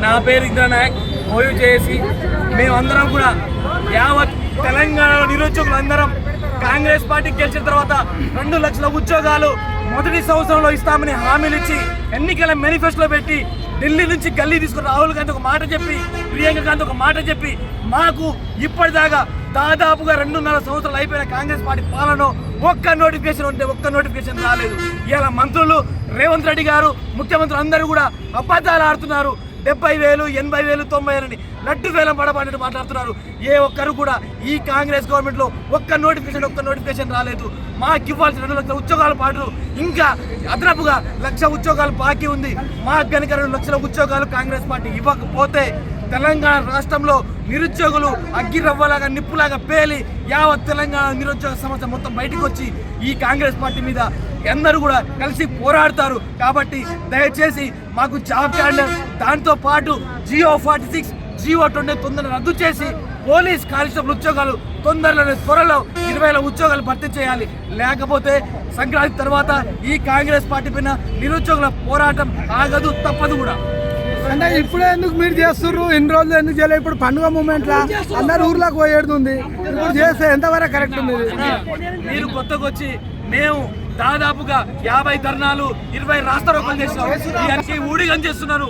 నా పేరు ఇంద్రనాయక్ ఓయూ చేసి మేమందరం కూడా యావత్ తెలంగాణ నిరుద్యోగులందరం కాంగ్రెస్ పార్టీ గెలిచిన తర్వాత రెండు లక్షల ఉద్యోగాలు మొదటి సంవత్సరంలో ఇస్తామని హామీలు ఇచ్చి ఎన్నికల మేనిఫెస్టోలో పెట్టి ఢిల్లీ నుంచి గల్లీ తీసుకుని రాహుల్ గాంధీ ఒక మాట చెప్పి ప్రియాంక గాంధీ ఒక మాట చెప్పి మాకు ఇప్పటిదాకా దాదాపుగా రెండున్నర సంవత్సరాలు అయిపోయిన కాంగ్రెస్ పార్టీ పాలన ఒక్క నోటిఫికేషన్ ఉంటే ఒక్క నోటిఫికేషన్ రాలేదు. ఇలా మంత్రులు రేవంత్ రెడ్డి గారు ముఖ్యమంత్రులు అందరూ కూడా అబద్ధాలు ఆడుతున్నారు. డెబ్బై వేలు ఎనభై వేలు తొంభై వేలని లడ్డు వేలం పడబడినట్టు మాట్లాడుతున్నారు. ఏ ఒక్కరు కూడా ఈ కాంగ్రెస్ గవర్నమెంట్లో ఒక్క నోటిఫికేషన్ ఒక్క నోటిఫికేషన్ రాలేదు. మాకు ఇవ్వాల్సిన రెండు లక్షల ఉద్యోగాల పాటు ఇంకా అదనపుగా లక్ష ఉద్యోగాలు బాకీ ఉంది. మాకు కనుక రెండు లక్షల ఉద్యోగాలు కాంగ్రెస్ పార్టీ ఇవ్వకపోతే తెలంగాణ రాష్ట్రంలో నిరుద్యోగులు అగ్గిరవ్వలాగా నిప్పులాగా పేలి యావత్ తెలంగాణ నిరుద్యోగ సమస్య మొత్తం బయటకు వచ్చి ఈ కాంగ్రెస్ పార్టీ మీద అందరూ కూడా కలిసి పోరాడతారు. కాబట్టి దయచేసి మాకు జాబ్ క్యాలెండర్ దాంతో పాటు GO forty six GO twenty తొందరగా రద్దు చేసి పోలీస్ కానిస్టేబుల్ ఉద్యోగాలు తొందరలోనే త్వరలో ఇరవై వేల ఉద్యోగాలు భర్తీ చేయాలి. లేకపోతే సంక్రాంతి తర్వాత ఈ కాంగ్రెస్ పార్టీ పైన నిరుద్యోగుల పోరాటం ఆగదు తప్పదు కూడా. అంటే ఇప్పుడే ఎందుకు మీరు చేస్తున్నారు ఇన్ని రోజులు ఎందుకు చేయలేదు ఇప్పుడు పండుగ మూమెంట్ లా అందరు ఊర్లోకి పోయేడుతుంది ఇప్పుడు చేస్తే ఎంతవరకు కరెక్ట్ ఉంది మీరు కొత్తగా వచ్చి మేము దాదాపుగా యాభై ధర్నాలు ఇరవై రాష్ట్రాలు చేసినాం. ఇవన్నీ ఊడిగం చేస్తున్నారు.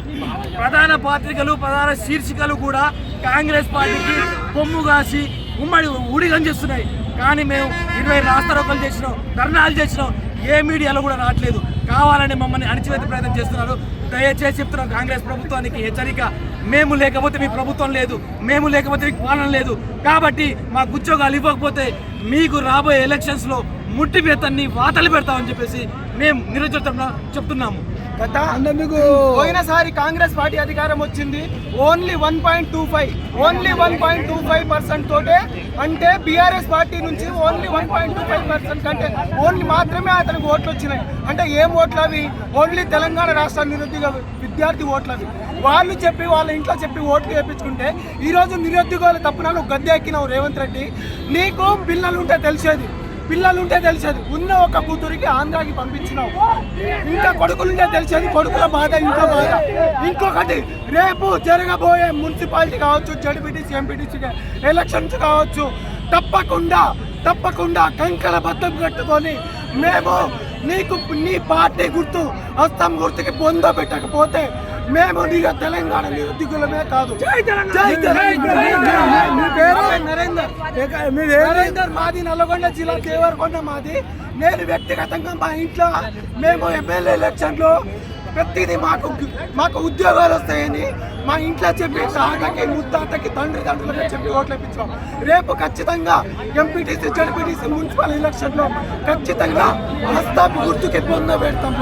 ప్రధాన పత్రికలు ప్రధాన శీర్షికలు కూడా కాంగ్రెస్ పార్టీకి కొమ్ము కాసి ఉమ్మడి ఊడిగం చేస్తున్నాయి. కానీ మేము ఇరవై రాస్తారోకలు చేసినాం ధర్నాలు చేసినాం. ఏ మీడియాలో కూడా రావట్లేదు. కావాలని మమ్మల్ని అణిచివేత ప్రయత్నం చేస్తున్నారు. దయచేసి చెప్తున్నాం కాంగ్రెస్ ప్రభుత్వానికి హెచ్చరిక. మేము లేకపోతే మీ ప్రభుత్వం లేదు. మేము లేకపోతే మీకు పాలన లేదు. కాబట్టి మాకు ఉద్యోగాలు ఇవ్వకపోతే మీకు రాబోయే ఎలక్షన్స్లో ముట్టి వేతన్ని వాతలు పెడతామని చెప్పేసి మేము నిరుద్యోగ చెప్తున్నాము. గత అంటే పోయినసారి కాంగ్రెస్ పార్టీ అధికారం వచ్చింది only one point two five only one point two five percent తోటే అంటే బీఆర్ఎస్ పార్టీ నుంచి only one point two five percent కంటే ఓన్లీ మాత్రమే అతనికి ఓట్లు వచ్చినాయి. అంటే ఏం ఓట్లు అవి? ఓన్లీ తెలంగాణ రాష్ట్ర నిరుద్యోగ విద్యార్థి ఓట్లు అవి. వాళ్ళు చెప్పి వాళ్ళ ఇంట్లో చెప్పి ఓట్లు వేయించుకుంటే ఈరోజు నిరుద్యోగాలు తప్పున నువ్వు గద్దె ఎక్కినావు రేవంత్ రెడ్డి. నీకు పిల్లలు ఉంటే తెలిసేది. పిల్లలు ఉంటే తెలిసేది. ఉన్న ఒక కూతురికి ఆంధ్రాకి పంపించినావు. ఇంకా కొడుకులుంటే తెలిసేది. కొడుకుల బాధ ఇంకో బాధ. ఇంకొకటి రేపు జరగబోయే మున్సిపాలిటీ కావచ్చు జడ్పీటీసీ ఎంపీటీసీ ఎలక్షన్స్ కావచ్చు తప్పకుండా తప్పకుండా కంకణ బద్దం కట్టుకొని మేము నీకు నీ పార్టీ గుర్తు హస్తం గుర్తుకి పొంద పెట్టకపోతే మేము నీక తెలంగాణ నిరుద్యోగులమే కాదు. జై తెలంగాణ మీ పేరు? నరేందర్ ఏక- మీది మాది నల్గొండ జిల్లా దేవరకొండ మాది. నేను వ్యక్తిగతంగా మా ఇంట్లో మేము ఎమ్మెల్యే ఎలక్షన్లో ప్రతిదీ మాకు మాకు ఉద్యోగాలు వస్తాయని మా ఇంట్లో చెప్పి తాతకి ముత్తాతకి తండ్రి తండ్రులకి చెప్పి ఓట్లు ఇప్పించాం రేపు ఖచ్చితంగా ఎంపీటీసీ జడ్పీటీసీ మున్సిపల్ ఎలక్షన్లో ఖచ్చితంగా హస్తాపు గుర్తుకి పొందబెడతాం